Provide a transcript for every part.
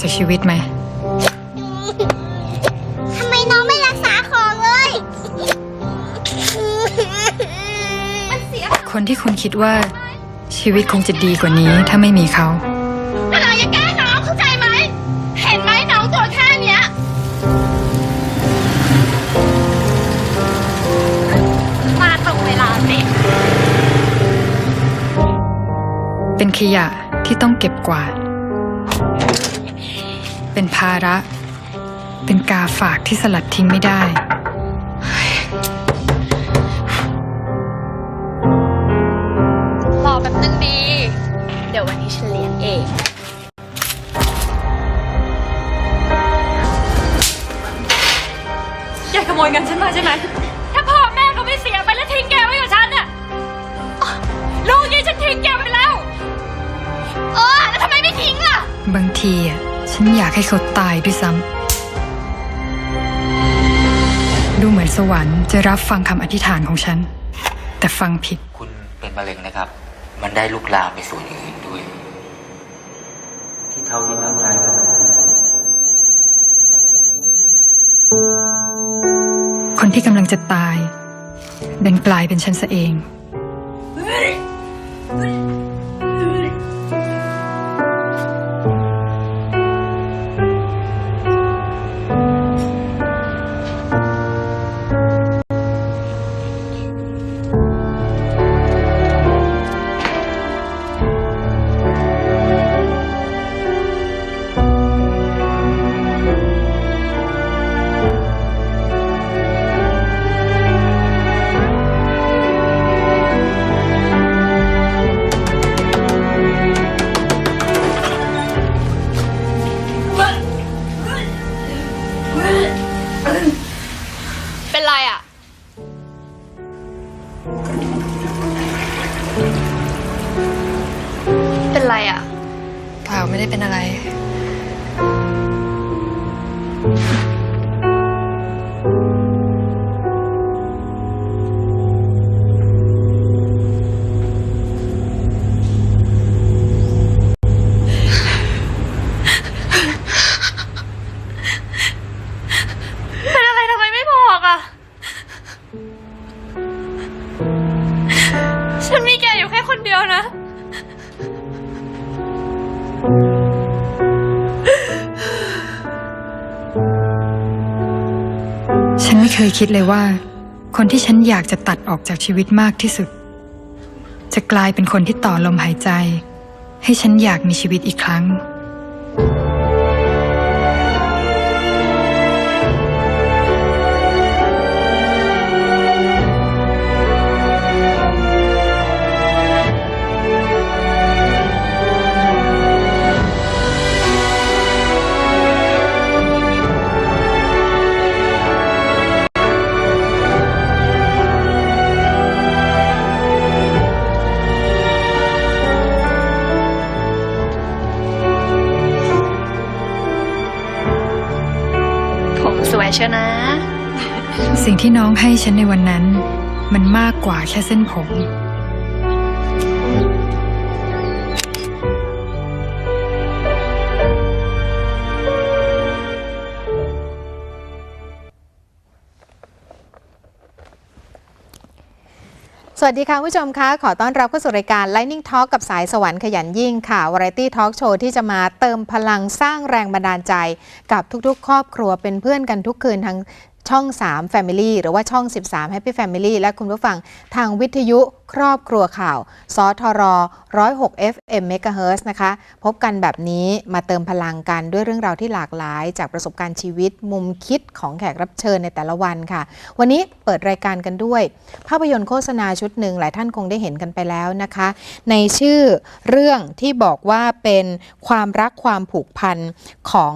จากชีวิตไหม ทำไมน้องไม่รักษาของเลย มันเสียคนที่คุณคิดว่า ชีวิตคงจะดีกว่านี้ถ้าไม่มีเขาแต่เราอย่าแกล้งน้องเข้าใจไหม เห็นไหมน้องตัวแค่เนี้ย มาตรงเวลาเป๊ะเป็นขยะที่ต้องเก็บกวาด เป็นภาระ เป็นกาฝากที่สลัดทิ้งไม่ได้ รอแป๊บนึงดี เดี๋ยววันนี้ฉันเลี้ยงเองแกขโมยเงินฉันมาใช่ไหม ถ้าพ่อแม่เขาไม่เสียไปแล้วทิ้งแกไว้กับฉันน่ะอ๊ะลูกนี้ฉันทิ้งแกไปแล้ว เออ แล้วทำไมไม่ทิ้งล่ะ บางทีอะ ฉันอยากให้เขาตายด้วยซ้ำ ดูเหมือนสวรรค์จะรับฟังคำอธิษฐานของฉัน แต่ฟังผิด คุณเป็นมะเร็งนะครับ มันได้ลุกลามไปส่วนอื่นด้วย ที่เท่าที่ทำได้ก็คือคนที่กำลังจะตายดันกลายเป็นฉันซะเอง แค่คนเดียวนะ ฉันไม่เคยคิดเลยว่า คนที่ฉันอยากจะตัดออกจากชีวิตมากที่สุด จะกลายเป็นคนที่ต่อลมหายใจ ให้ฉันอยากมีชีวิตอีกครั้ง เชียวนะ สิ่งที่น้องให้ฉันในวันนั้น มันมากกว่าแค่เส้นผม สวัสดีค่ะผู้ชมคะขอต้อนรับเข้าสู่รายการ Lightning Talk กับสายสวรรค์ขยันยิ่งค่ะ วาไรตี้ทอล์กโชว์ที่จะมาเติมพลังสร้างแรงบันดาลใจ กับทุกๆ ครอบครัวเป็นเพื่อนกันทุกคืนทั้งช่อง 3 Family หรือว่าช่อง 13 Happy Family และคุณผู้ฟังทางวิทยุ ครอบครัวข่าวสทร106 FM MHz นะคะ พบกันแบบนี้มาเติมพลังกันด้วยเรื่องราวที่หลากหลาย จากประสบการณ์ชีวิตมุมคิดของแขกรับเชิญในแต่ละวันค่ะ วันนี้เปิดรายการกันด้วย ภาพยนตร์โฆษณาชุดหนึ่งหลายท่านคงได้เห็นกันไปแล้วนะคะ ในชื่อเรื่องที่บอกว่าเป็นความรักความผูกพันของ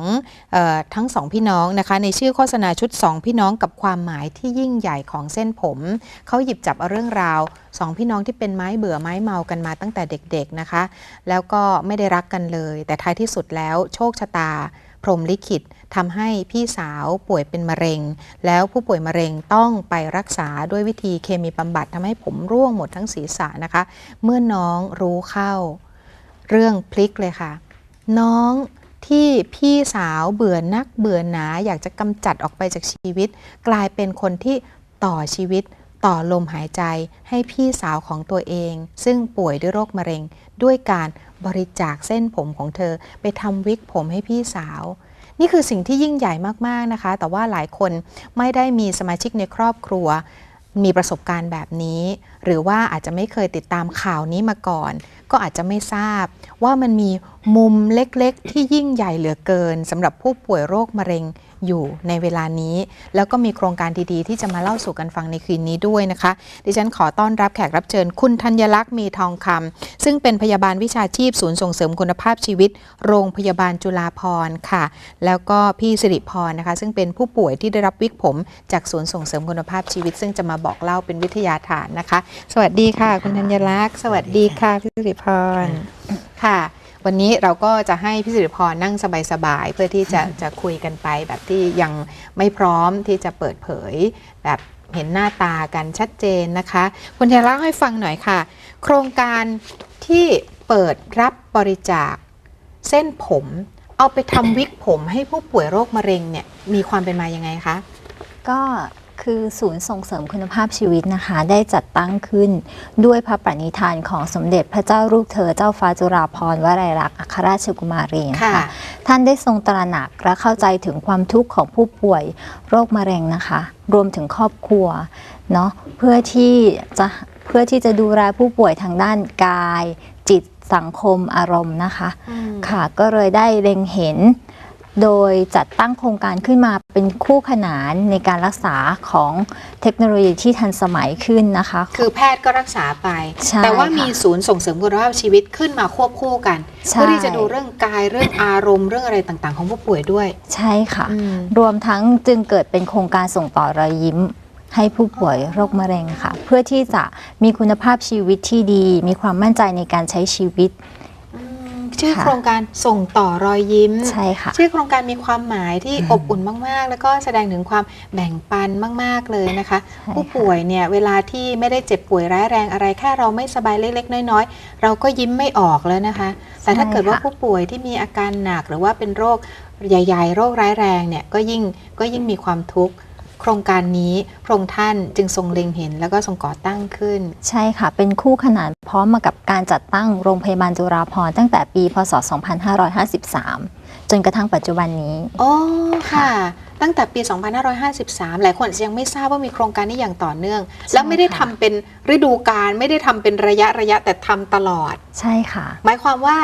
ออทั้งสองพี่น้องนะคะ ในชื่อโฆษณาชุดสองพี่น้องกับความหมายที่ยิ่งใหญ่ของเส้นผม เขาหยิบจับเอาเรื่องราว สองพี่น้องที่เป็นไม้เบื่อไม้เมากันมาตั้งแต่เด็กๆนะคะ แล้วก็ไม่ได้รักกันเลย แต่ท้ายที่สุดแล้วโชคชะตา พรหมลิขิตทำให้พี่สาวป่วยเป็นมะเร็ง แล้วผู้ป่วยมะเร็งต้องไปรักษาด้วยวิธีเคมีบำบัดทำให้ผมร่วงหมดทั้งศีรษะนะคะ เมื่อน้องรู้เข้า เรื่องพลิกเลยค่ะ น้องที่พี่สาวเบื่อนักเบื่อหนาอยากจะกำจัดออกไปจากชีวิต กลายเป็นคนที่ต่อชีวิต ต่อลมหายใจให้พี่สาวของตัวเอง ซึ่งป่วยด้วยโรคมะเร็ง ด้วยการบริจาคเส้นผมของเธอ ไปทำวิกผมให้พี่สาว นี่คือสิ่งที่ยิ่งใหญ่มากๆนะคะ แต่ว่าหลายคนไม่ได้มีสมาชิกในครอบครัว มีประสบการณ์แบบนี้ หรือว่าอาจจะไม่เคยติดตามข่าวนี้มาก่อน ก็อาจจะไม่ทราบ ว่ามันมีมุมเล็กๆ ที่ยิ่งใหญ่เหลือเกินสำหรับผู้ป่วยโรคมะเร็ง อยู่ในเวลานี้ แล้วก็มีโครงการดีๆ ที่จะมาเล่าสู่กันฟังในคืนนี้ด้วยนะคะ ดิฉันขอต้อนรับแขกรับเชิญ คุณธัญลักษณ์มีทองคำซึ่งเป็นพยาบาลวิชาชีพศูนย์ส่งเสริมคุณภาพชีวิต โรงพยาบาลจุฬาภรณ์ค่ะ แล้วก็พี่สิริพรนะคะ ซึ่งเป็นผู้ป่วยที่ได้รับวิกผม จากศูนย์ส่งเสริมคุณภาพชีวิต ซึ่งจะมาบอกเล่าเป็นวิทยาฐานนะคะ สวัสดีค่ะ คุณธัญลักษณ์ สวัสดีค่ะพี่สิริพรค่ะ วันนี้เราก็จะให้พี่สิริพรนั่งสบายๆ เพื่อที่จะจะคุยกันไปแบบที่ยังไม่พร้อมที่จะเปิดเผย แบบเห็นหน้าตากันชัดเจนนะคะ คุณธัญลักษณ์ให้ฟังหน่อยค่ะ โครงการที่เปิดรับบริจาคเส้นผม เอาไปทำวิกผมให้ผู้ป่วยโรคมะเร็งเนี่ยมีความเป็นมายังไงคะก็ คือศูนย์ส่งเสริมคุณภาพชีวิตนะคะ ได้จัดตั้งขึ้นด้วยพระปณิธานของสมเด็จพระเจ้าลูกเธอเจ้าฟ้าจุฬาภรณ์วลัยลักษณ์อัครราชกุมารีนะค่ะคะ ท่านได้ทรงตระหนักและเข้าใจถึงความทุกข์ของผู้ป่วยโรคมะเร็งนะคะ รวมถึงครอบครัวเนาะเพื่อที่จะเพื่อที่จะดูแลผู้ป่วยทางด้านกาย จิตสังคมอารมณ์นะคะ ค่ะก็เลยได้เล็งเห็น โดยจัดตั้งโครงการขึ้นมาเป็นคู่ขนานในการรักษาของเทคโนโลยีที่ทันสมัยขึ้นนะคะ คือแพทย์ก็รักษาไปใช่แต่ว่าค่ะมีศูนย์ส่งเสริมคุณภาพชีวิตขึ้นมาควบคู่กันใช่เพื่อที่จะดูเรื่องกายเรื่องอารมณ์เรื่องอะไรต่างๆ ของผู้ป่วยด้วย ใช่ค่ะอืมรวมทั้งจึงเกิดเป็นโครงการส่งต่อรอยยิ้มให้ผู้ป่วยโรคมะเร็งค่ะ เพื่อที่จะมีคุณภาพชีวิตที่ดี มีความมั่นใจในการใช้ชีวิต ชื่อค่ะโครงการส่งต่อรอยยิ้ม ใช่ค่ะ ชื่อโครงการมีความหมายที่อบอุ่นมาก ๆ แล้วก็แสดงถึงความแบ่งปันมาก ๆ เลยนะคะใช่ค่ะผู้ป่วยเนี่ยเวลาที่ไม่ได้เจ็บป่วยร้ายแรงอะไรแค่เราไม่สบายเล็ก ๆ น้อย ๆ เราก็ยิ้มไม่ออกแล้วนะคะ แต่ถ้าเกิดว่าผู้ป่วยที่มีอาการหนักหรือว่าเป็นโรคใหญ่ ๆ โรคร้ายแรงเนี่ยก็ยิ่งก็ยิ่งมีความทุกข์ โครงการนี้พระองค์ท่านจึงทรงเล็งเห็น แล้วก็ทรงก่อตั้งขึ้น ใช่ค่ะ เป็นคู่ขนานพร้อมมากับการจัดตั้งโรงพยาบาลจุฬาภรณ์ตั้งแต่ปี พศ 2553 จนกระทั่งปัจจุบันนี้อ๋อค่ะ ตั้งแต่ปี 2553 หลายคนอาจจะยังไม่ทราบว่ามีโครงการนี้อย่างต่อเนื่อง แล้วไม่ได้ทำเป็นฤดูกาลไม่ได้ทำเป็นระยะระยะแต่ทำตลอด ใช่ค่ะ หมายความว่า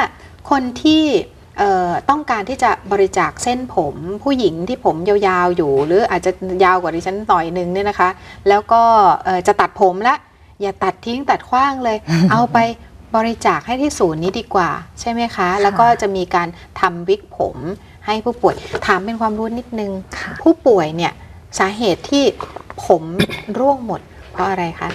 คนที่เอ่อ ต้องการที่จะบริจาคเส้นผมผู้หญิงที่ผมยาวๆอยู่ หรืออาจจะยาวกว่าดิฉันหน่อยนึงเนี่ยนะคะ แล้วก็เอ่อจะตัดผมละอย่าตัดทิ้งตัดขว้างเลย เอาไปบริจาคให้ที่ศูนย์นี้ดีกว่า ใช่ไหมคะ แล้วก็จะมีการทำวิกผมให้ผู้ป่วยถามเป็นความรู้นิดนึงค่ะผู้ป่วยเนี่ยสาเหตุที่ผมร่วงหมดเพราะอะไรคะ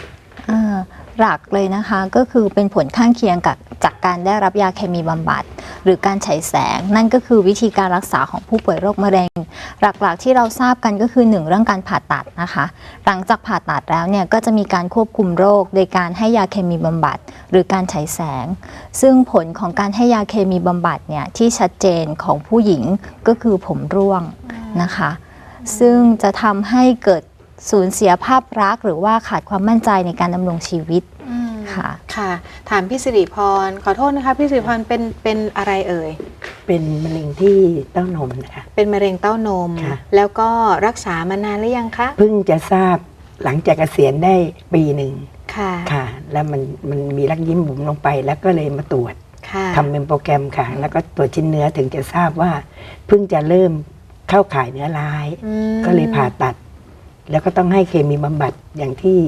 อ่า หลักเลยนะคะก็คือเป็นผลข้างเคียงกับจากการได้รับยาเคมีบำบัด หรือการฉายแสง นั่นก็คือวิธีการรักษาของผู้ป่วยโรคมะเร็ง หลักๆ ที่เราทราบกันก็คือหนึ่งเรื่องการผ่าตัดนะคะ หลังจากผ่าตัดแล้วเนี่ยก็จะมีการควบคุมโรค โดยการให้ยาเคมีบำบัด หรือการฉายแสง ซึ่งผลของการให้ยาเคมีบำบัดเนี่ยที่ชัดเจนของผู้หญิงก็คือผมร่วงนะคะ ซึ่งจะทำให้เกิด สูญเสียภาพลักษณ์หรือว่าขาดความมั่นใจในการดำรงชีวิตค่ะค่ะ ถามพี่สิริพรขอโทษนะคะพี่สิริพรเป็นเป็นอะไรเอ่ยเป็นมะเร็งที่เต้านมนะคะเป็นมะเร็งเต้านมค่ะแล้วก็รักษามานานหรือยังคะเพิ่งจะทราบหลังจากเกษียณได้ปีหนึ่งค่ะค่ะ แล้วมันมันมีรักยิ้มบุ๋มลงไปแล้วก็เลยมาตรวจค่ะทำเป็นโปรแกรมค่ะ แล้วก็ตรวจชิ้นเนื้อถึงจะทราบว่า เพิ่งจะเริ่มเข้าข่ายเนื้อร้ายอืมก็เลยผ่าตัด แล้วก็ต้องให้เคมีบำบัดอย่างที่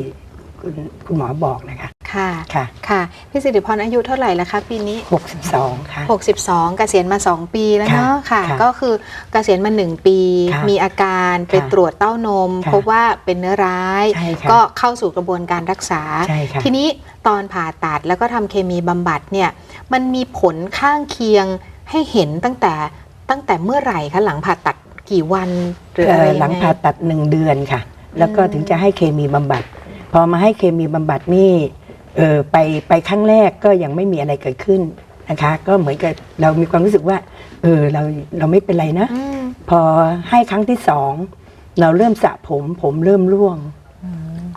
คุณคุณหมอบอกนะคะค่ะค่ะ ค่ะ พี่สิริพรอายุเท่าไหร่แล้วคะปีนี้ 62 ค่ะ 62 เกษียณมา 2 ปีแล้วเนาะค่ะค่ะค่ะก็คือเกษียณมา 1 ปีค่ะมีอาการไปค่ะตรวจเต้านมค่ะพบว่าเป็นเนื้อร้ายใช่ค่ะก็เข้าสู่กระบวนการรักษาใช่ค่ะทีนี้ตอนผ่าตัดแล้วก็ทำเคมีบำบัดเนี่ย มันมีผลข้างเคียงให้เห็นตั้งแต่ตั้งแต่เมื่อไหร่คะหลังผ่าตัด กี่วันหรืออะไรเอ่อหลังยังไงผ่าตัดหนึ่งเดือนค่ะ แล้วก็อืมถึงจะให้เคมีบำบัด พอมาให้เคมีบำบัดนี่เออไปไปครั้งแรกก็ยังไม่มีอะไรเกิดขึ้นนะคะ ก็เหมือนกับเรามีความรู้สึกว่าเออเราเราไม่เป็นไรนะ อืมพอให้ครั้งที่สองเราเริ่มสระผมผมเริ่มร่วง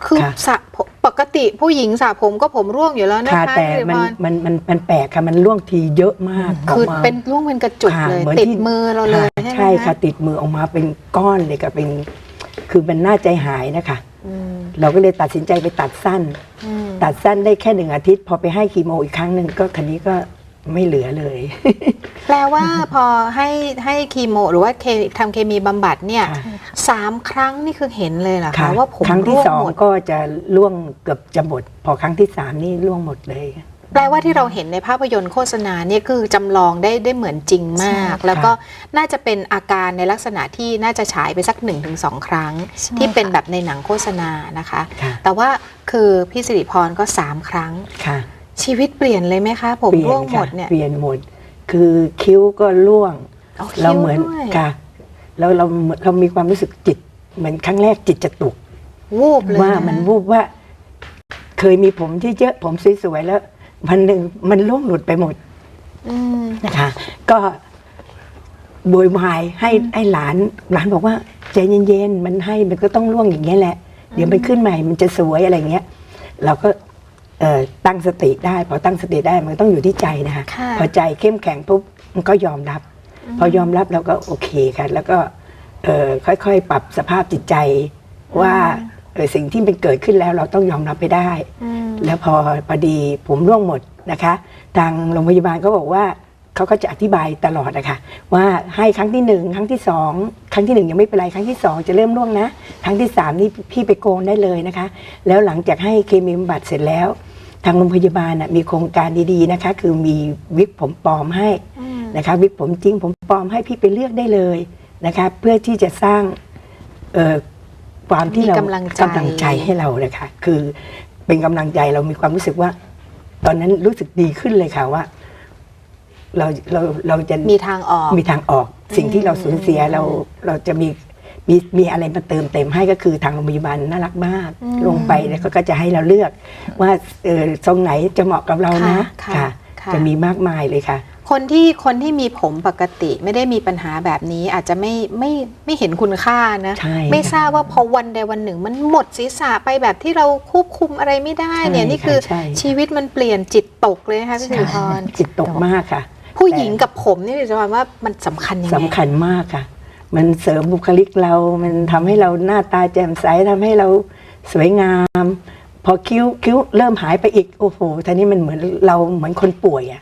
คือค่ะ สระผมป กติผู้หญิงสระผมก็ผมร่วงอยู่แล้วนะค่ะคะแต่พี่มันพรมันมันมันแปลกค่ะมันร่วงทีเยอะมากอคืออกมา เป็นร่วงเป็นกระจุกค่ะเลยหมือนติดที่ มือเราเลยค่ะใช่ไหมใช่ค่ะติดมือออกมาเป็นก้อนเลยค่ะเป็น คือมันน่าใจหายนะคะ อืมเราก็เลยตัดสินใจไปตัดสั้น อืมตัดสั้นได้แค่หนึ่งอาทิตย์ พอไปให้คีโมอีกครั้งหนึ่งก็คันนี้ก็ ไม่เหลือเลย แปลว่าพอให้ให้คีโม หรือว่าเคทำเคมีบำบัดเนี่ยค่ะสามครั้งนี่คือเห็นเลยเหรอค่ะคะว่าผมครั้งที่ร่วงสองหมดก็จะล่วงเกือบจะหมด พอครั้งที่สามนี่ล่วงหมดเลย แปลว่าที่เราเห็นในภาพยนตร์โฆษณาเนี่ยคือจำลองได้ได้เหมือนจริงมากใช่ค่ะแล้วก็น่าจะเป็นอาการในลักษณะที่น่าจะฉายไปสัก1นถึงสครั้งใช่ที่เป็นค่ะแบบในหนังโฆษณานะคะค่ะแต่ว่าคือพี่สิริพรก็3ครั้งค่ะ ชีวิตเปลี่ยนเลยไหมคะ ผมเปลี่ยร่วงนหมค่ะดเนี่ยเปลี่ยนหมด คือคิ้วก็ร่วงเอาคิ้วเราเหมือนด้วยค่ะ แล้วเราเรามีความรู้สึกจิต เหมือนครั้งแรกจิตจะตกวูบเลยว่าะมันวูบว่า เคยมีผมที่เยอะผมสวยๆแล้ววันหนึ่งมันล่วงหลุดไปหมดอืมนะคะ ก็โวยวายให้ให้หลาน หลานบอกว่าใจเย็นๆมันให้มันก็ต้องล่วงอย่างเงี้ยแหละ เดี๋ยวมันขึ้นใหม่มันจะสวยอะไรเงี้ย เราก็เอ่อ ตั้งสติได้ พอตั้งสติได้มันต้องอยู่ที่ใจนะคะค่ะพอใจเข้มแข็งปุ๊บมันก็ยอมรับ พอยอมรับเราก็โอเคค่ะแล้วก็เอ่อค่อยๆ ปรับสภาพจิตใจว่าเอ่อสิ่งที่มันเกิดขึ้นแล้วเราต้องยอมรับไปได้อืมแล้วพอพอดีผมร่วงหมดนะคะ ทางโรงพยาบาลก็บอกว่าเขาก็จะอธิบายตลอดนะคะว่าให้ครั้งที่หนึ่งครั้งที่สองครั้งที่หนึ่งยังไม่เป็นไรครั้งที่สองจะเริ่มร่วงนะ ครั้งที่สามนี่พี่ไปโกงได้เลยนะคะ แล้วหลังจากให้เคมีบำบัดเสร็จแล้ว ทางโรงพยาบาลน่ะมีโครงการดีๆนะคะ คือมีวิกผมปลอมให้นะคะวิกผมจริงผมปลอมให้พี่ไปเลือกได้เลยนะคะเพื่อที่จะสร้างเอ่อความที่เรามีกำลังใจกำลังใจให้เรานะคะคือเป็นกำลังใจเรามีความรู้สึกว่า ตอนนั้นรู้สึกดีขึ้นเลยค่ะว่า เราเราเราจะมีทางออกมีทางออก สิ่งที่เราสูญเสียเราเราจะมี มีมีอะไรมาเติมเต็มให้ก็คือทางโรงพยาบาลน่ารักมากอืมลงไปแล้วก็จะให้เราเลือกว่าเออทรงไหนจะเหมาะกับเรานะค่ะค่ะค่ะ จะมีมากมายเลยค่ะ คนที่คนที่มีผมปกติไม่ได้มีปัญหาแบบนี้อาจจะไม่ไม่ไม่เห็นคุณค่านะใช่ไม่ทราบว่าพอวันใดวันหนึ่ง มันหมดศีรษะไปแบบที่เราควบคุมอะไรไม่ได้เนี่ยใช่นี่คือค่ะใช่ชีวิตมันเปลี่ยนจิตตกเลยนะคะพี่สิริพรจิตตกมากค่ะ ผู้หญิงกับผมนี่จะว่าว่ามันสำคัญยังไงสำคัญมากค่ะ มันเสริมบุคลิกเรา มันทำให้เราหน้าตาแจ่มใสทำให้เราสวยงาม พอคิ้วคิ้วเริ่มหายไปอีกโอ้โหทีนี้มันเหมือนเราเหมือนคนป่วยอะ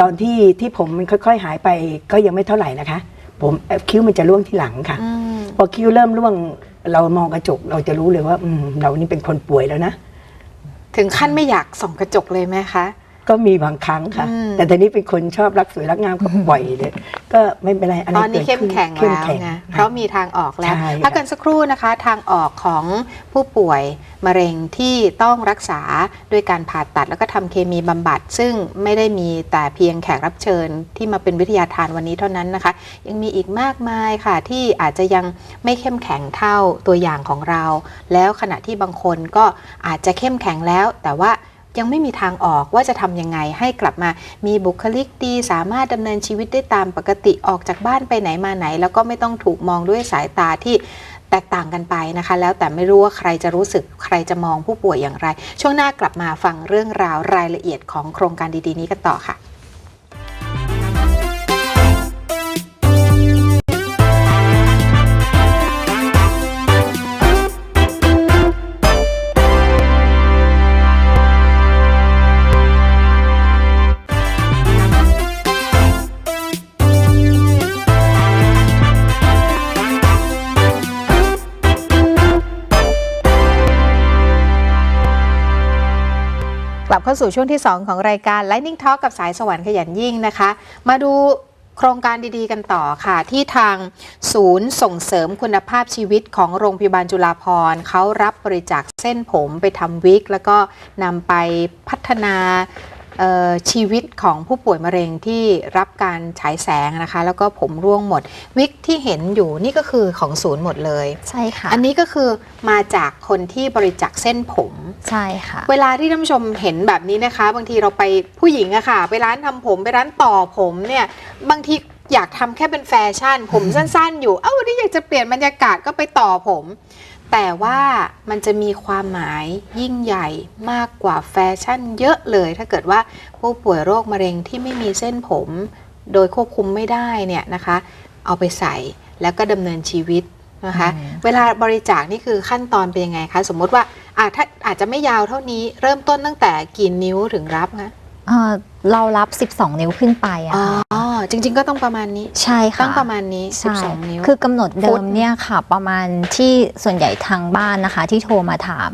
ตอนที่ที่ผมมันค่อย ๆ หายไปก็ยังไม่เท่าไหร่นะคะ ผมเอ่อคิ้วมันจะร่วงที่หลังค่ะอืมพอคิ้วเริ่มร่วงเรามองกระจกเราจะรู้เลยว่าอืมเรานี่เป็นคนป่วยแล้วนะถึงขั้นไม่อยากส่องกระจกเลยไหมคะ ก็มีบางครั้งค่ะ อืม แต่ตอนนี้เป็นคนชอบรักสวยรักงามก็ปล่อยเลย ก็ไม่เป็นไรอะไรตอนนี้กิดเข้มขึ้แข็งเข้มแล้วข็ไงค่ะเพราะมีทางออกแล้วใช่พักกันสักครู่นะคะ ทางออกของผู้ป่วยมะเร็งที่ต้องรักษาด้วยการผ่าตัดแล้วก็ทำเคมีบำบัด ซึ่งไม่ได้มีแต่เพียงแขกรับเชิญที่มาเป็นวิทยาทานวันนี้เท่านั้นนะคะ ยังมีอีกมากมายค่ะ ที่อาจจะยังไม่เข้มแข็งเท่าตัวอย่างของเรา แล้วขณะที่บางคนก็อาจจะเข้มแข็งแล้ว แต่ว่า ยังไม่มีทางออกว่าจะทำยังไงให้กลับมา มีบุคลิกดี สามารถดำเนินชีวิตได้ตามปกติออกจากบ้านไปไหนมาไหน แล้วก็ไม่ต้องถูกมองด้วยสายตาที่แตกต่างกันไปนะคะ แล้วแต่ไม่รู้ว่าใครจะรู้สึกใครจะมองผู้ป่วยอย่างไร ช่วงหน้ากลับมาฟังเรื่องราวรายละเอียดของโครงการดีๆ นี้กันต่อค่ะ เข้าสู่ช่วงที่ 2 ของรายการ Lightning Talk กับสายสวรรค์ขยันยิ่งนะคะ มาดูโครงการดีๆกันต่อค่ะ ที่ทางศูนย์ส่งเสริมคุณภาพชีวิตของโรงพยาบาลจุฬาภรณ์เขารับบริจาคเส้นผมไปทำวิก แล้วก็นำไปพัฒนา ชีวิตของผู้ป่วยมะเร็งที่รับการฉายแสงนะคะ แล้วก็ผมร่วงหมด วิกที่เห็นอยู่นี่ก็คือของศูนย์หมดเลย ใช่ค่ะ อันนี้ก็คือมาจากคนที่บริจาคเส้นผม ใช่ค่ะ เวลาที่ท่านผู้ชมเห็นแบบนี้นะคะ บางทีเราไปผู้หญิงอะค่ะ ไปร้านทำผมไปร้านต่อผมเนี่ยบางทีอยากทำแค่เป็นแฟชั่น ผมสั้นๆ อยู่ เอ้าวันนี้อยากจะเปลี่ยนบรรยากาศก็ไปต่อผม แต่ว่ามันจะมีความหมายยิ่งใหญ่มากกว่าแฟชั่นเยอะเลย ถ้าเกิดว่าผู้ป่วยโรคมะเร็งที่ไม่มีเส้นผม โดยควบคุมไม่ได้เนี่ยนะคะ เอาไปใส่แล้วก็ดำเนินชีวิตนะคะอืมเวลาบริจาคนี่คือขั้นตอนเป็นยังไงคะ สมมุติว่าอ่าถ้าอาจจะไม่ยาวเท่านี้เริ่มต้นตั้งแต่กี่นิ้วถึงรับคะเอ่อเรารับ 12 นิ้วขึ้นไปอะอ๋อค่ะ จริง ๆ ก็ต้องประมาณนี้ ใช่ค่ะต้องประมาณนี้ใช่12 นิ้ว คือกำหนดเดิฟุมตเนี่ยค่ะ ประมาณที่ส่วนใหญ่ทางบ้านนะคะ ที่โทรมาถาม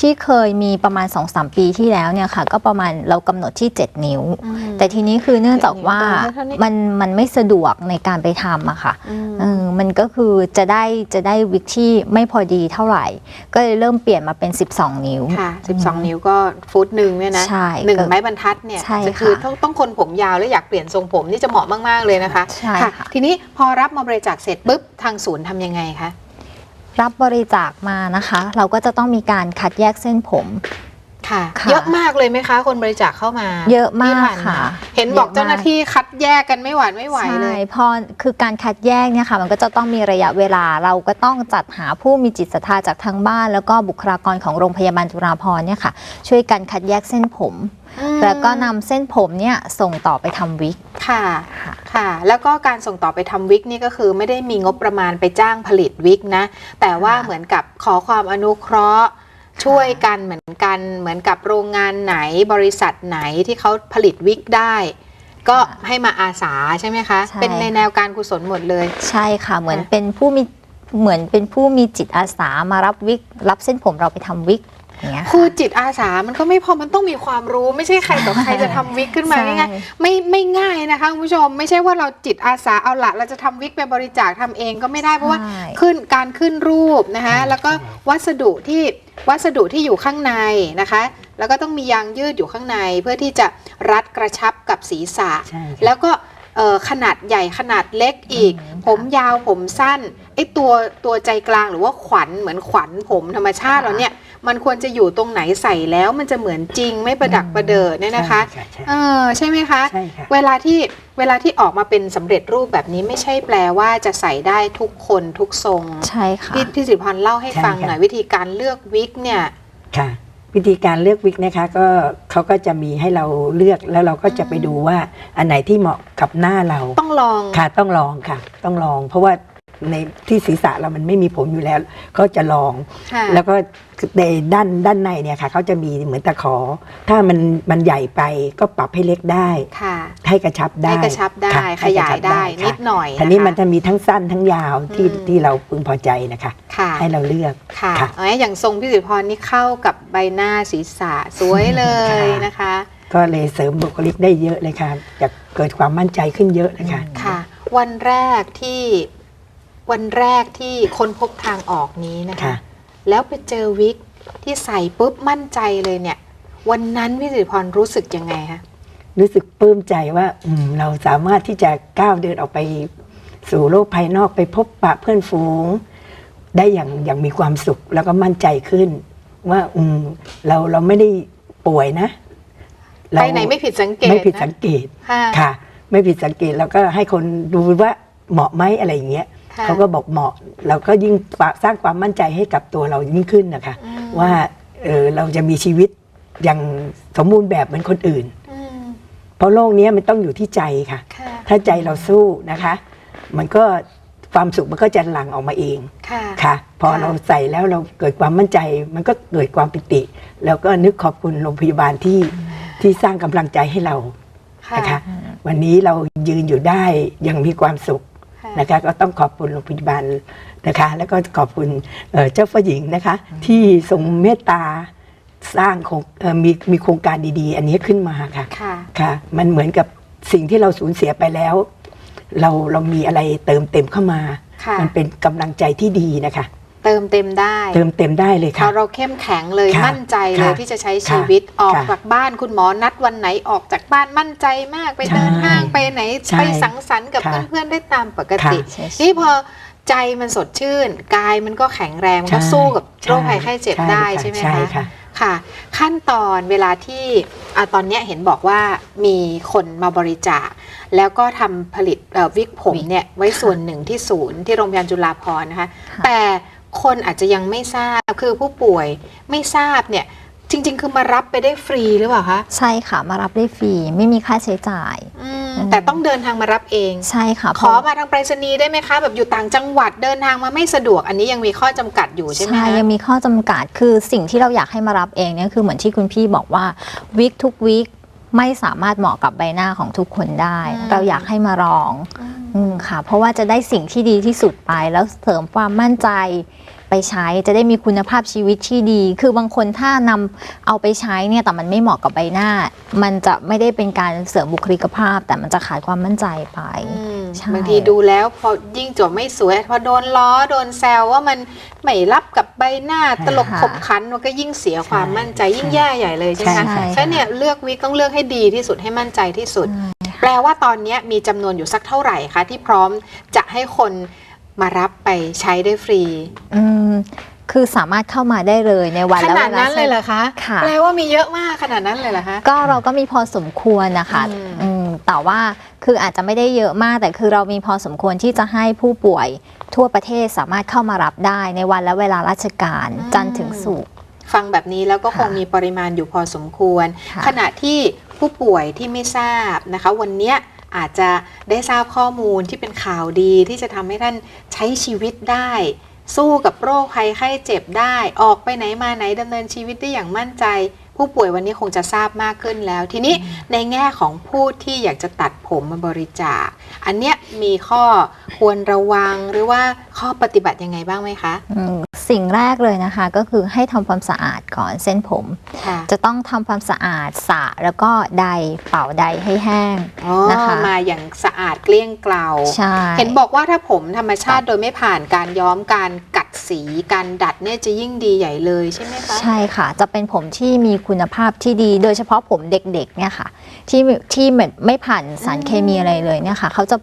ที่เคยมีประมาณ 2-3 ปีที่แล้วเนี่ยค่ะ ก็ประมาณเรากำหนดที่ 7 นิ้วอืมแต่ทีนี้คือเนื่องจากว่าเท่านี้มันมันไม่สะดวกในการไปทำอะค่ะอืมเออมันก็คือจะได้จะได้วิกที่ไม่พอดีเท่าไหร่ ก็เลยเริ่มเปลี่ยนมาเป็น 12 นิ้ว ค่ะ 12 นิ้วก็ฟุตหนึ่งเนี่ยนะใช่หนึ่งก็ไม้บรรทัดเนี่ยใช่จะคือค่ะต้องต้องคนผมยาวแล้วอยากเปลี่ยนทรงผมนี่จะเหมาะมาก ๆ เลยนะคะใช่ค่ะ ทีนี้พอรับมาบริจาคเสร็จปุ๊บทางศูนย์ทำยังไงคะ รับบริจาคมานะคะ เราก็จะต้องมีการคัดแยกเส้นผม ค่ะค่ะ เยอะมากเลยไหมคะ คนบริจาคเข้ามา เยอะมากที่ผ่นค่ะ เห็นบอกเยอะมากเจ้าหน้าที่คัดแยกกันไม่หวานไม่ไหวเลยใช่พอคือการคัดแยกเนี่ยค่ะมันก็จะต้องมีระยะเวลาเราก็ต้องจัดหาผู้มีจิตศรัทธาจากทางบ้าน แล้วก็บุคลากรของโรงพยาบาลจุฬาภรณ์เนี่ยค่ะ ช่วยกันคัดแยกเส้นผมแล้วก็นำเส้นผมเนี่ยส่งต่อไปทำวิกค่ะค่ะค่ะ แล้วก็การส่งต่อไปทำวิกนี่ก็คือไม่ได้มีงบประมาณไปจ้างผลิตวิกนะ แต่ว่าค่ะเหมือนกับขอความอนุเคราะห์ ช่วยกันเหมือนกันเหมือนกับโรงงานไหนบริษัทไหนที่เขาผลิตวิกได้ ก็ให้มาอาสาใช่ไหมคะ ใช่ เป็นในแนวการกุศลหมดเลย ใช่ค่ะ เหมือนค่ะ เป็นผู้มีเหมือนเป็นผู้มีจิตอาสามารับวิกรับเส้นผมเราไปทำวิกอย่าง เงี้ยคือจิตอาสามันก็ไม่พอมันต้องมีความรู้ไม่ใช่ใครต่อใครจะทำวิกขึ้นมาใช่ง่ายๆไม่ไม่ง่ายนะคะคุณผู้ชมไม่ใช่ว่าเราจิตอาสาเอาละเราจะทำวิกไปบริจาคทำเองก็ไม่ได้เพราะว่าใช่ขึ้นการขึ้นรูปนะคะแล้วก็วัสดุที่วัสดุที่อยู่ข้างในนะคะแล้วก็ต้องมียางยืดอยู่ข้างในเพื่อที่จะรัดกระชับกับศีรษะใช่ค่ะแล้วก็เอ่อขนาดใหญ่ขนาดเล็กอีกอืมผมยาวผมสั้นไอตัวตัวใจกลางหรือว่าขวัญเหมือนขวัญผมธรรมชาติค่ะเราเนี่ย มันควรจะอยู่ตรงไหนใส่แล้วมันจะเหมือนจริงไม่ประดักประเดิดเนี่ยนะคะใช่ใช่เออใช่ไหมคะ ใช่ค่ะ เวลาที่เวลาที่ออกมาเป็นสำเร็จรูปแบบนี้ไม่ใช่แปลว่าจะใส่ได้ทุกคนทุกทรงใช่ค่ะ พี่พี่สิริพรเล่าให้ใช่ฟังค่ะ หน่อยวิธีการเลือกวิกเนี่ย ค่ะ วิธีการเลือกวิกนะคะก็เขาก็จะมีให้เราเลือกแล้วเราก็จะไปดูว่าอันไหนที่เหมาะกับหน้าเรา ต้องลอง ค่ะต้องลองค่ะ ต้องลอง เพราะว่า ในที่ศีรษะเรามันไม่มีผมอยู่แล้ว ก็จะลอง ค่ะ แล้วก็ในด้านด้านในเนี่ยค่ะเขาจะมีเหมือนตะขอ ถ้ามันมันใหญ่ไปก็ปรับให้เล็กได้ ค่ะ ให้กระชับได้ให้กระชับได้ค่ะขยายได้ให้กระชับนิดหน่อยทีนี้นะคะ มันจะมีทั้งสั้นทั้งยาวที่อืม ที่เราพึงพอใจนะคะ ค่ะให้เราเลือก ค่ะค่ะเอาอย่างทรงพี่สิริพรนี่เข้ากับใบหน้าศีรษะสวยเลยนะคะ ก็เลยเสริมบุคลิกได้เยอะเลยค่ะจะเกิดความมั่นใจขึ้นเยอะเลยค่ะ ค่ะ วันแรกที่ วันแรกที่ค้นพบทางออกนี้นะคะค่ะแล้วไปเจอวิกที่ใส่ปุ๊บมั่นใจเลยเนี่ย วันนั้นพี่สิริพรรู้สึกยังไงคะรู้สึกปลื้มใจว่าอืมเราสามารถที่จะก้าวเดินออกไปสู่โลกภายนอกไปพบปะเพื่อนฝูง ได้อย่างอย่างมีความสุขแล้วก็มั่นใจขึ้น ว่าอืมเราเราไม่ได้ป่วยนะเราไปไหนไม่ผิดสังเกตไม่ผิดนะสังเกตค่ะค่ะ ไม่ผิดสังเกตแล้วก็ให้คนดูว่าเหมาะไหมอะไรอย่างเงี้ยค่ะ เขาก็บอกเหมาะเราก็ยิ่งสร้างความมั่นใจให้กับตัวเรายิ่งขึ้นนะคะอืมว่าเออเราจะมีชีวิตอย่างสมบูรณ์แบบเหมือนคนอื่นอืมเพราะโลกนี้มันต้องอยู่ที่ใจค่ะค่ะ ถ้าใจเราสู้นะคะ มันก็ความสุขมันก็จะหลั่งออกมาเองค่ะค่ะพอค่ะเราใส่แล้วเราเกิดความมั่นใจ มันก็เกิดความปิติ แล้วก็นึกขอบคุณโรงพยาบาลที่ที่สร้างกำลังใจให้เราค่ะนะคะ วันนี้เรายืนอยู่ได้อยังมีความสุขค่ะ นะคะก็ต้องขอบคุณโรงพยาบาลนะคะแล้วก็ขอบคุณเอ่อเจ้าฟ้าหญิงนะคะที่ทรงเมตตาสร้างโครงเอ่อมีมีโครงการดีๆ อันนี้ขึ้นมาค่ะค่ะค่ะ มันเหมือนกับสิ่งที่เราสูญเสียไปแล้ว เราเรามีอะไรเติมเต็มเข้ามาค่ะมันเป็นกำลังใจที่ดีนะคะ เติเติมเต็มได้ เติมเต็มได้เลยพค่ะอเราเข้มแข็งเลยค่ะมั่นใจเลยค่ะที่จะใช้ชีวิตออกค่ะจากบ้านคุณหมอนัดวันไหนออกจากบ้านมั่นใจมากไปใช่เดินห้างไปไหนใช่ไปสังสรรค์กับค่ะเพื่อนๆได้ตามปกติค่ะใช่ใช่นี่พอใจมันสดชื่น กายมันก็แข็งแรงมันก็ใช่สู้กับโรคภัยใช่ไข้เจ็บใช่ได้ค่ะใช่ไหมใช่คะค่ะค่ะ ขั้นตอนเวลาที่อะตอนเนี้ยเห็นบอกว่ามีคนมาบริจาค แล้วก็ทำผลิตเอ่อวิกผมวิกเนี่ยไว้ส่วนหนึ่งที่ศูนย์ที่โรงพยาบาลจุฬาภรณ์นะคะค่ะแต่ คนอาจจะยังไม่ทราบคือผู้ป่วยไม่ทราบเนี่ยจริง ๆ คือมารับไปได้ฟรีหรือเปล่าคะใช่ค่ะมารับได้ฟรีไม่มีค่าใช้จ่ายอืมอืมแต่ต้องเดินทางมารับเองใช่ค่ะขเพอราะมาทางไปรษณีย์ได้ไหมคะแบบอยู่ต่างจังหวัดเดินทางมาไม่สะดวก อันนี้ยังมีข้อจำกัดอยู่ใช่ไหมใช่คะยังมีข้อจำกัดคือสิ่งที่เราอยากให้มารับเองเนี่ยคือเหมือนที่คุณพี่บอกว่าวิกทุกวิก ไม่สามารถเหมาะกับใบหน้าของทุกคนได้ อืม เราอยากให้มาลองอืมค่ะ เพราะว่าจะได้สิ่งที่ดีที่สุดไปแล้วเสริมความมั่นใจ ไปใช้จะได้มีคุณภาพชีวิตที่ดี คือบางคนถ้านำเอาไปใช้เนี่ยแต่มันไม่เหมาะกับใบหน้า มันจะไม่ได้เป็นการเสริมบุคลิกภาพ แต่มันจะขาดความมั่นใจไปอืมใช่บางทีดูแล้วพอยิ่งจบไม่สวยพอโดนล้อโดนแซวว่ามันไม่รับกับใบหน้าตลกขบขันมันก็ยิ่งเสียความมั่นใจยิ่งแย่ใหญ่เลยใช่ไหมคะใช่ฉะนั้นเนี่ยเลือกวิกต้องเลือกให้ดีที่สุดให้มั่นใจที่สุดใช่แปลว่าตอนเนี้ยมีจำนวนอยู่สักเท่าไหร่คะที่พร้อมจะให้คน มารับไปใช้ได้ฟรี อืมคือสามารถเข้ามาได้เลยในวันขและนาดเวลานั้นเลยเหรอคะค่ะ แปลว่ามีเยอะมากขนาดนั้นเลยเหรอคะ ก็เราก็มีพอสมควรนะคะอืม อืมแต่ว่าคืออาจจะไม่ได้เยอะมาก แต่คือเรามีพอสมควรที่จะให้ผู้ป่วยทั่วประเทศสามารถเข้ามารับได้ในวันและเวลาราชการ จันทร์ถึงศุกร์ ฟังแบบนี้แล้วก็คค่ะงมีปริมาณอยู่พอสมควร ค่ะขณะที่ผู้ป่วยที่ไม่ทราบนะคะ วันเนี้ย อาจจะได้ทราบข้อมูลที่เป็นข่าวดีที่จะทำให้ท่านใช้ชีวิตได้ สู้กับโรคภัยไข้เจ็บได้ ออกไปไหนมาไหนดำเนินชีวิตได้อย่างมั่นใจ ผู้ป่วยวันนี้คงจะทราบมากขึ้นแล้ว ทีนี้ในแง่ของผู้ที่อยากจะตัดผมมาบริจาค อันเนี้ยมีข้อควรระวังหรือว่าข้อปฏิบัติยังไงบ้างไหมคะอืมสิ่งแรกเลยนะคะก็คือให้ทำความสะอาดก่อนเส้นผมค่ะจะต้องทำความสะอาดสระแล้วก็ใดเป่าใดให้แห้งอ๋อนะคะมาอย่างสะอาดเกลี้ยงเกลาใช่เห็นบอกว่าถ้าผมธรรมชาติโดยไม่ผ่านการย้อมการกัดสีการดัดเนี่ยจะยิ่งดีใหญ่เลยใช่ไหมคะใช่ค่ะ จะเป็นผมที่มีคุณภาพที่ดี โดยเฉพาะผมเด็กๆเนี่ยค่ะ ที่ที่เหมือนไม่ผ่านสารเคมีอะไรเลยเนี่ยค่ะเขาจะ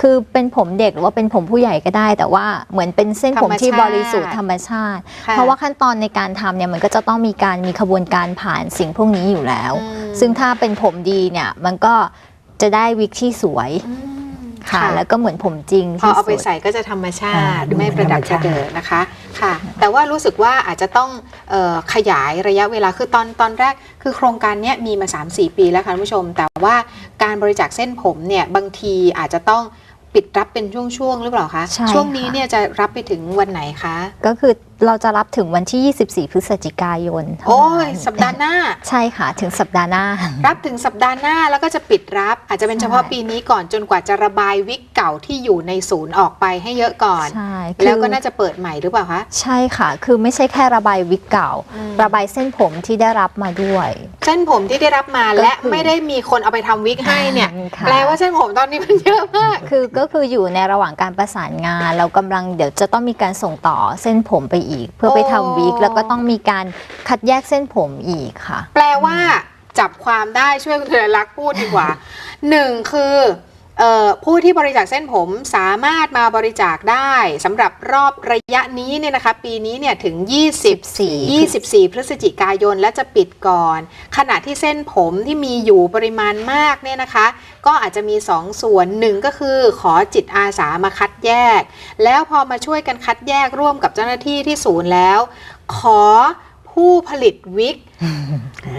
คือเป็นผมเด็กหรือว่าเป็นผมผู้ใหญ่ก็ได้ แต่ว่าเหมือนเป็นเส้นผมที่ธรรมชาติบริสุทธิ์ธรรมชาติค่เพราะว่าขั้นตอนในการทำเนี่ยมันก็จะต้องมีการมีขบวนการผ่านสิ่งพวกนี้อยู่แล้วอืมซึ่งถ้าเป็นผมดีเนี่ยมันก็จะได้วิกที่สวยอืม ค่ะ แล้วก็เหมือนผมจริงพอที่เอาไปสุด ใส่ก็จะธรรมชาอ่าติดูไม่ประดับธรรมชาติประเดิดนะคะค่ะ แต่ว่ารู้สึกว่าอาจจะต้องเออขยายระยะเวลาคือตอนตอนแรก คือโครงการเนี้ยมีมา 3-4 ปีแล้วค่ะคุณผู้ชม แต่ว่าการบริจาคเส้นผมเนี่ยบางทีอาจจะต้องปิดรับเป็นช่วงๆหรือเปล่าคะใช่ช่วงนี้ค่ะ เนี่ยจะรับไปถึงวันไหนคะ ก็คือ เราจะรับถึงวันที่ 24 พฤศจิกายนเท่าโอ้ยนั้นสัปดาห์หน้า ใช่ค่ะ ถึงสัปดาห์หน้า รับถึงสัปดาห์หน้าแล้วก็จะปิดรับ อาจจะเป็นเฉพาะใช่ปีนี้ก่อนจนกว่าจะระบายวิกเก่าที่อยู่ในศูนย์ออกไปให้เยอะก่อน ใช่ แล้วก็คือน่าจะเปิดใหม่หรือเปล่าคะ ใช่ค่ะ คือไม่ใช่แค่ระบายวิกเก่าอืมระบายเส้นผมที่ได้รับมาด้วย เส้นผมที่ได้รับมาก็คือและไม่ได้มีคนเอาไปทำวิกให้เนี่ยค่ะแปลว่าเส้นผมตอนนี้มันเยอะมาก คือก็คืออยู่ในระหว่างการประสานงาน เรากำลังเดี๋ยวจะต้องมีการส่งต่อเส้นผมไปอีก เพื่อไปทำวิกอ๋อแล้วก็ต้องมีการคัดแยกเส้นผมอีกค่ะ แปลว่าจับความได้ช่วยคุณเทยรักษ์พูดดีกว่าหนึ่งคือเอ่อ ผู้ที่บริจาคเส้นผมสามารถมาบริจาคได้สำหรับรอบระยะนี้เนี่ยนะคะ ปีนี้เนี่ยถึง20 24 พฤศจิกายนและจะปิดก่อน ขณะที่เส้นผมที่มีอยู่ปริมาณมากเนี่ยนะคะ ก็อาจจะมี 2 ส่วนหนึ่งก็คือขอจิตอาสามาคัดแยก แล้วพอมาช่วยกันคัดแยกร่วมกับเจ้าหน้าที่ที่ศูนย์แล้ว ขอ ผู้ผลิตวิก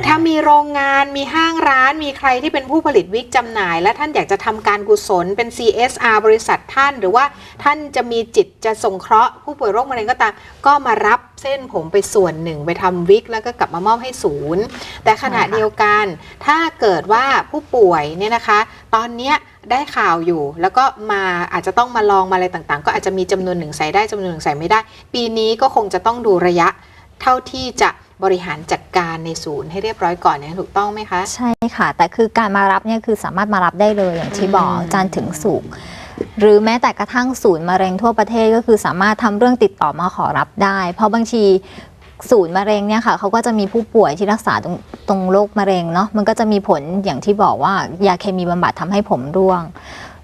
ถ้ามีโรงงานมีห้างร้านมีใครที่เป็นผู้ผลิตวิกจำหน่าย และท่านอยากจะทำการกุศลเป็น CSR บริษัทท่าน หรือว่าท่านจะมีจิตจะสงเคราะห์ผู้ป่วยโรคมะเร็งก็ตาม ก็มารับเส้นผมไปส่วนหนึ่งไปทำวิก แล้วก็กลับมามอบให้ศูนย์ แต่ขณะใช่ค่ะเดียวกันถ้าเกิดว่าผู้ป่วยเนี่ยนะคะ ตอนเนี้ยได้ข่าวอยู่ แล้วก็มาอาจจะต้องมาลองมาอะไรต่างๆ ก็อาจจะมีจำนวนหนึ่งใส่ได้จำนวนหนึ่งใส่ไม่ได้ ปีนี้ก็คงจะต้องดูระยะ เท่าที่จะบริหารจัดการในศูนย์ให้เรียบร้อยก่อนเนี่ยถูกต้องไหมคะ ใช่ค่ะ แต่คือการมารับเนี่ยคือสามารถมารับได้เลยอย่างที่บอกอืม จันทร์ถึงศุกร์หรือแม้แต่กระทั่งศูนย์มะเร็งทั่วประเทศก็คือสามารถทำเรื่องติดต่อมาขอรับได้ เพราะบางทีศูนย์มะเร็งเนี่ยค่ะเขาก็จะมีผู้ป่วยที่รักษาตรงตรงโรคมะเร็งเนาะมันก็จะมีผลอย่างที่บอกว่ายาเคมีบำบัดทำให้ผมร่วง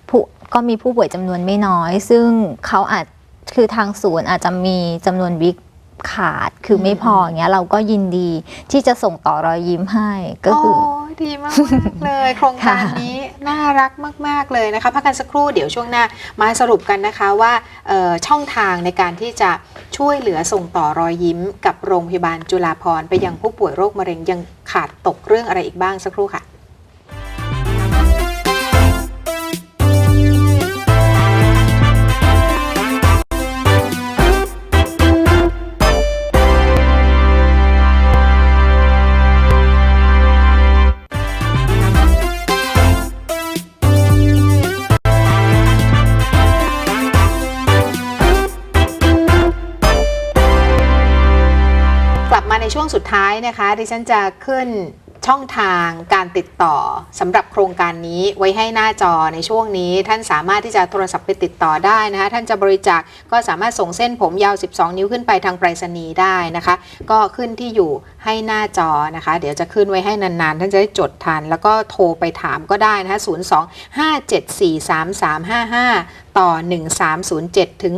ผู้ก็มีผู้ป่วยจำนวนไม่น้อย ซึ่งเขาอาจคือทางศูนย์อาจจะมีจำนวนวิก ขาดคือไม่พออย่างเงี้ยเราก็ยินดีที่จะส่งต่อรอยยิ้มให้ก็คือโอ้ยดีมากๆเลย โครงการนี้น่ารักมาก ๆ เลยนะคะพักกันสักครู่เดี๋ยวช่วงหน้ามาสรุปกันนะคะว่าเอ่อช่องทางในการที่จะช่วยเหลือส่งต่อรอยยิ้มกับโรงพยาบาลจุฬาภรณ์ไปยังผู้ป่วยโรคมะเร็งยังขาดตกเรื่องอะไรอีกบ้างสักครู่ค่ะ สุดท้ายนะคะดิฉันจะขึ้นช่องทางการติดต่อสำหรับโครงการนี้ไว้ให้หน้าจอในช่วงนี้ ท่านสามารถที่จะโทรศัพท์ไปติดต่อได้นะคะท่านจะบริจาคก็สามารถส่งเส้นผมยาว 12 นิ้วขึ้นไปทางไปรษณีย์ได้นะคะ ก็ขึ้นที่อยู่ให้หน้าจอนะคะ เดี๋ยวจะขึ้นไว้ให้นานๆ ท่านจะได้จดทัน แล้วก็โทรไปถามก็ได้นะคะ 02 574 3355 ต่อ 1307ถึง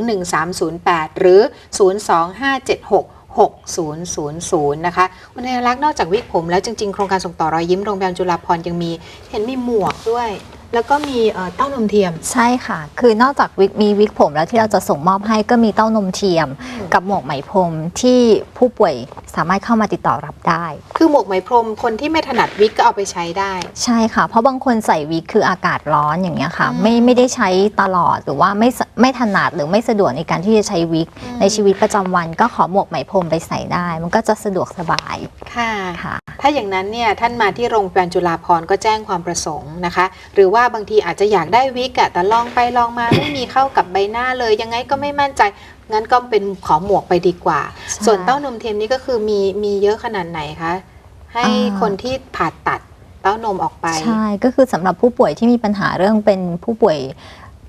1308 หรือ 02576 6000 นะคะคุณนายรักษณ์นอกจากวิกผมแล้วจริงๆ โครงการส่งต่อรอยยิ้มโรงพยาบาลจุฬาภรณ์ยังมีเห็นมีหมวกด้วย แล้วก็มีเอ่อเต้านมเทียม ใช่ค่ะ คือนอกจากวิกมีวิกผมแล้วที่เราจะส่งมอบให้ก็มีเต้านมเทียม กับหมวกไหมพรมที่ผู้ป่วยสามารถเข้ามาติดต่อรับได้ คือหมวกไหมพรมคนที่ไม่ถนัดวิกก็เอาไปใช้ได้ ใช่ค่ะ เพราะบางคนใส่วิกคืออากาศร้อนอย่างเงี้ยค่ะอืมไม่ไม่ได้ใช้ตลอดหรือว่าไม่สไม่ถนัดหรือไม่สะดวกในการที่จะใช้วิกอืมในชีวิตประจำวันก็ขอหมวกไหมพรมไปใส่ได้ มันก็จะสะดวกสบายค่ะค่ะ ถ้าอย่างนั้นเนี่ยท่านมาที่โรงพยาบาลจุฬาภรณ์ก็แจ้งความประสงค์นะคะ หรือว่าบางทีอาจจะอยากได้วิกอะแต่ลองไปลองมาไม่มีเข้ากับใบหน้าเลย ยังไงก็ไม่มั่นใจ งั้นก็เป็นขอหมวกไปดีกว่าใช่ส่วนเต้านมเทียมนี่ก็คือมีมีเยอะขนาดไหนคะ ให้อ่าคนที่ผ่าตัดเต้านมออกไป ใช่ ก็คือสำหรับผู้ป่วยที่มีปัญหาเรื่องเป็นผู้ป่วย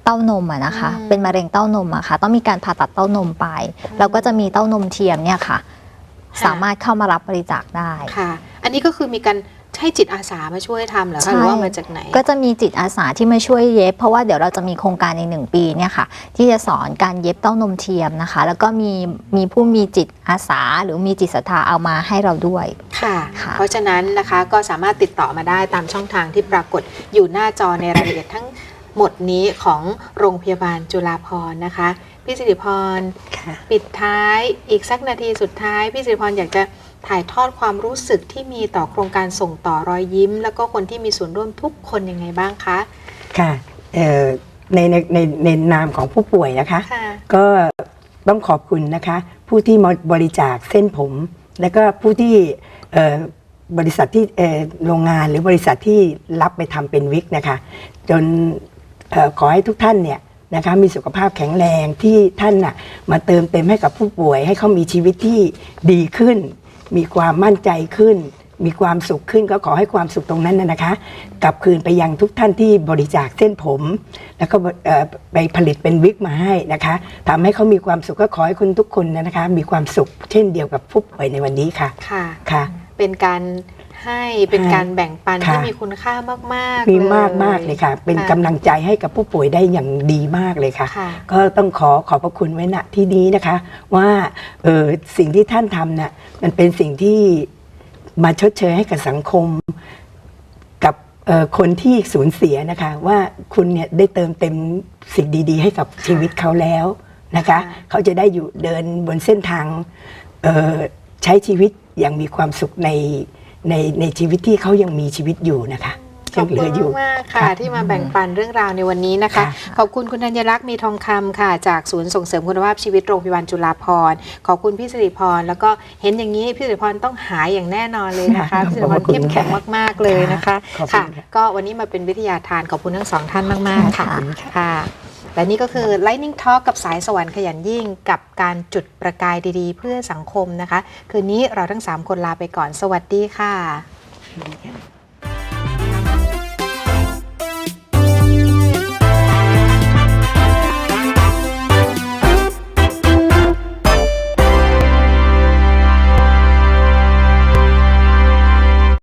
เต้านมอะนะคะอืมเป็นมะเร็งเต้านมอะค่ะ ต้องมีการผ่าตัดเต้านมไปอืมเราก็จะมีเต้านมเทียมเนี่ยค่ะค่ะ สามารถเข้ามารับบริจาคได้ค่ะ อันนี้ก็คือมีการ ให้จิตอาสามาช่วยทำเหรอใช่คะหรือว่ามาจากไหน ก็จะมีจิตอาสาที่มาช่วยเย็บ เพราะว่าเดี๋ยวเราจะมีโครงการในหนึ่งปีเนี่ยค่ะ ที่จะสอนการเย็บเต้านมเทียมนะคะ แล้วก็มีมีผู้มีจิตอาสา หรือมีจิตศรัทธาเอามาให้เราด้วยค่ะค่ะเพราะฉะนั้นนะคะก็สามารถติดต่อมาได้ตามช่องทางที่ปรากฏอยู่หน้าจอในรายละเอียดทั้งหมดนี้ของโรงพยาบาลจุฬาภรณ์นะคะ พี่สิริพรค่ะปิดท้ายอีกสักนาทีสุดท้าย พี่สิริพรอยากจะ ถ่ายทอดความรู้สึกที่มีต่อโครงการส่งต่อรอยยิ้ม แล้วก็คนที่มีส่วนร่วมทุกคนยังไงบ้างคะค่ะเอ่อในในในในนามของผู้ป่วยนะคะค่ะก็ต้องขอบคุณนะคะ ผู้ที่มาบริจาคเส้นผม แล้วก็ผู้ที่เอ่อบริษัทที่เอ่อโรงงานหรือบริษัทที่รับไปทำเป็นวิกนะคะ จนเออขอให้ทุกท่านเนี่ยนะคะมีสุขภาพแข็งแรงที่ท่านน่ะมาเติมเต็มให้กับผู้ป่วย ให้เขามีชีวิตที่ดีขึ้น มีความมั่นใจขึ้น มีความสุขขึ้นก็ขอให้ความสุขตรงนั้นนะนะคะ กลับคืนไปยังทุกท่านที่บริจาคเส้นผม แล้วก็เอ่อไปผลิตเป็นวิกมาให้นะคะทำให้เขามีความสุขก็ขอให้คุณทุกคนนะคะ มีความสุขเช่นเดียวกับผู้ป่วยในวันนี้ค่ะค่ะค่ะเป็นการ ให้เป็นการแบ่งปันค่ะที่มีคุณค่ามากๆมีเลยมากมากเลยค่ะ เป็นค่ะกำลังใจให้กับผู้ป่วยได้อย่างดีมากเลยค่ะค่ะ ก็ต้องขอขอบพระคุณไว้ณที่นี้นะคะ ว่าเออสิ่งที่ท่านทำน่ะมันเป็นสิ่งที่มาชดเชยให้กับสังคมกับเอ่อคนที่สูญเสียนะคะ ว่าคุณเนี่ยได้เติมเต็มสิ่งดี ๆ ให้กับชีวิตเขาแล้วนะคะค่ะเขาจะได้อยู่เดินบนเส้นทางเอ่อใช้ชีวิตอย่างมีความสุขใน ในในชีวิตที่เขายังมีชีวิตอยู่นะคะขยัอบงเหคุลืณออยู่มากๆค่ะค่ะ ที่มาแบ่งปันเรื่องราวในวันนี้นะคะค่ะขอบคุณคุณธัญรักษ์มีทองคำค่ะ จากศูนย์ส่งเสริมคุณภาพชีวิตโรงพยาบาลจุฬาภรณ์ขอบคุณพี่สิริพรแล้วก็เห็นอย่างนี้พี่สิริพรต้องหายอย่างแน่นอนเลยนะคะค่ะพี่สิริพขรอบคุณเข้มแข็งมากๆเลยนะคะค่ะขอบคุค่ะณค่ะ ก็วันนี้มาเป็นวิทยาทานขอบคุณทั้งสองท่านมากๆค่ะขอบคุณค่ะ และนี่ก็คือ Lightning Talk กับสายสวรรค์ขยันยิ่ง กับการจุดประกายดีๆ เพื่อสังคมนะคะ คืนนี้เราทั้ง 3 คนลาไปก่อนสวัสดีค่ะ